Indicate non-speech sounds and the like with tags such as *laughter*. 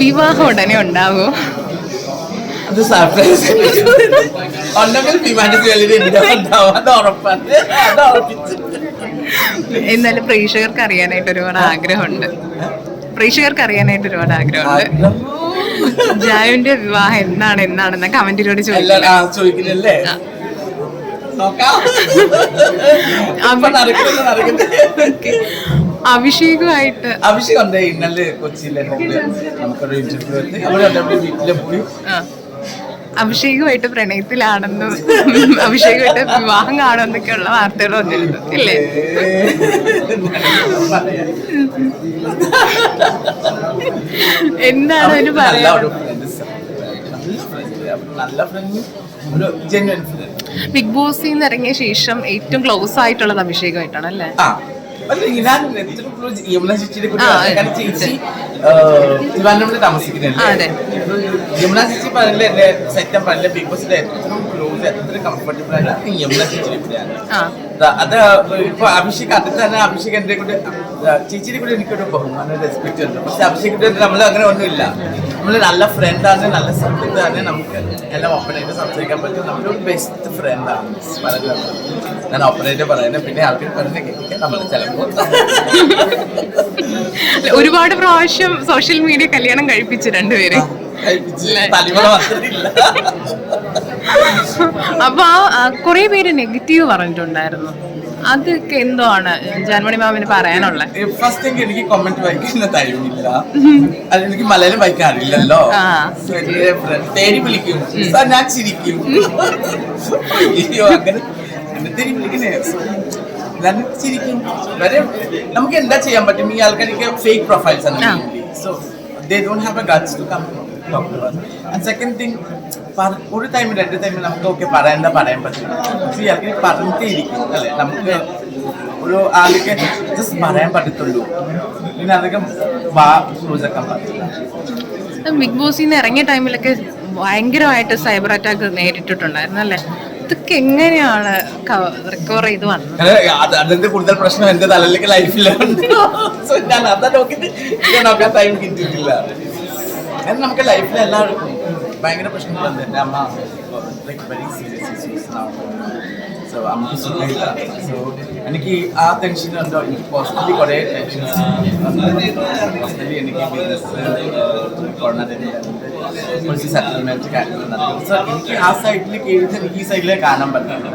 വിവാഹം ഉടനെ ഉണ്ടാകുമോ അത് സർപ്രൈസ് ഉണ്ടെങ്കിൽ ഉണ്ടാവും. അത് ഉറപ്പാണ്. അത് ഉറപ്പിച്ച്. എന്നാലും പ്രേക്ഷകർക്ക് അറിയാനായിട്ട് ഒരുപാട് ആഗ്രഹമുണ്ട്. പ്രേക്ഷകർക്ക് അറിയാനായിട്ട് ഒരുപാട് ആഗ്രഹമുണ്ട്. ജായുവിന്റെ വിവാഹം എന്നാണ് എന്നാണെന്ന് ആ ചോദിക്കുന്നില്ലേ നോക്കാം. അഭിഷേകമായിട്ട്. അഭിഷേകം ഉണ്ട്. ഇന്നലെ കൊച്ചിയിലെ നമുക്കൊരു ഇന്റർവ്യൂ അവിടെ വീട്ടിലെ പോയി. അഭിഷേകമായിട്ട് പ്രണയത്തിലാണെന്നും അഭിഷേകുമായിട്ട് വിവാഹം കാണുമെന്നൊക്കെയുള്ള വാർത്തകൾ വന്നിരുന്നു. ഇല്ലേ? എന്താണ് അതിന് പറയാ ബിഗ് ബോസിൽ നിന്ന് ഇറങ്ങിയ ശേഷം ഏറ്റവും ക്ലോസ് ആയിട്ടുള്ളത് അഭിഷേകമായിട്ടാണ് അല്ലേ? ഞാൻ യമുന ചേച്ചിയുടെ. കാരണം ചേച്ചി തിരുവനന്തപുരത്ത് താമസിക്കുന്നില്ലേ. യമുന ചേച്ചി പറഞ്ഞില്ല എന്റെ സെറ്റം പറഞ്ഞില്ല ബിഗ് ബോസിന്റെ ഏറ്റവും ക്ലോസ് എത്ര കംഫർട്ടബിൾ ആണ് യമുന ആ. അത് ഇപ്പൊ അഭിഷേക് അത് തന്നെ അഭിഷേക് എന്റെ കൂടെ ചേച്ചിയുടെ കൂടെ എനിക്കൊരു ബഹുമാനം റെസ്പെക്ട് ഉണ്ട്. പക്ഷെ അഭിഷേകിന്റെ നമ്മൾ അങ്ങനെ ഒന്നുമില്ല. നമ്മൾ നല്ല ഫ്രണ്ടാണ് നല്ല സുഹൃത്താണ് നമുക്ക് എല്ലാം ഓപ്പണായിട്ട് സംസാരിക്കാൻ പറ്റും. നമ്മുടെ ബെസ്റ്റ് ഫ്രണ്ടാണ് പറയുന്നത് ഞാൻ ഓപ്പണായിട്ട് പറയുന്നത് പിന്നെ ആൾക്കാർ പറഞ്ഞ കേൾക്കാൻ നമ്മൾ ചിലപ്പോൾ ഒരുപാട് പ്രാവശ്യം സോഷ്യൽ മീഡിയ കല്യാണം കഴിപ്പിച്ചു രണ്ടുപേരെ. തലിമല വന്നിട്ടില്ല അപ്പൊ ആ കുറെ പേര് നെഗറ്റീവ് പറഞ്ഞിട്ടുണ്ടായിരുന്നു. അതൊക്കെ എന്തോ ആണ് ജാൻമണി മാമിന് പറയാനുള്ളത് ഫസ്റ്റ് തിങ് എനിക്ക് കമന്റ് വായിക്കുന്ന കഴിവില്ല അത് എനിക്ക് മലയാളം വായിക്കാൻ അറിയില്ലല്ലോ. തേടി വിളിക്കും. ഞാൻ ചിരിക്കും. അയ്യോ അങ്ങനെ എന്നെ തേടി ഞാൻ ചിരിക്കും. വരെ നമുക്ക് എന്താ ചെയ്യാൻ പറ്റും? ഈ ആൾക്കാർക്ക് ഫേക്ക് പ്രൊഫൈൽസ് ആണ് so they don't have a guts to come talk പറഞ്ഞു ആൻഡ് സെക്കൻഡ് തിങ് ഒരു ടൈമിൽ രണ്ട് ടൈമിൽ നമുക്ക് ഓക്കെ പറയണ്ട പറയാൻ പറ്റില്ല. പക്ഷേ പറഞ്ഞിട്ടേ ഇരിക്കും അല്ലേ? നമുക്ക് ഒരു ആൾക്ക് ജസ്റ്റ് പറയാൻ പറ്റത്തുള്ളൂ. പിന്നെ അതൊക്കെ വാ പറ്റില്ല. ബിഗ് ബോസിൽ നിന്ന് ഇറങ്ങിയ ടൈമിലൊക്കെ ഭയങ്കരമായിട്ട് സൈബർ അറ്റാക്ക് നേരിട്ടിട്ടുണ്ടായിരുന്നു അല്ലേ? ഇതൊക്കെ എങ്ങനെയാണ് റിക്കവർ ചെയ്ത് വന്നത്? അത് അത് അതിന്റെ കൂടുതൽ പ്രശ്നം എന്റെ തലയിലേക്ക് ലൈഫിലുണ്ട് *laughs* ഞാൻ അതാ നോക്കിട്ട് ഞാൻ നോക്കാൻ ടൈം കിട്ടിയിട്ടില്ല. കാരണം നമുക്ക് ലൈഫിൽ എല്ലാവർക്കും ഭയങ്കര പ്രശ്നങ്ങളുണ്ട്. എന്റെ അമ്മ like very serious issues so അമ്മയ്ക്ക് സുഖമില്ല. സോ എനിക്ക് ആ ടെൻഷൻ ഉണ്ടോ? എനിക്ക് പേഴ്സണലി കുറേ ടെൻഷൻസ് പേഴ്സണലി എനിക്ക് കുറച്ച് സെറ്റിൽമെന്റ് കാര്യങ്ങൾ സോ എനിക്ക് ആ സൈഡിൽ എഴുതി എനിക്ക് ഈ സൈഡിലേക്ക് കാണാൻ പറ്റില്ല.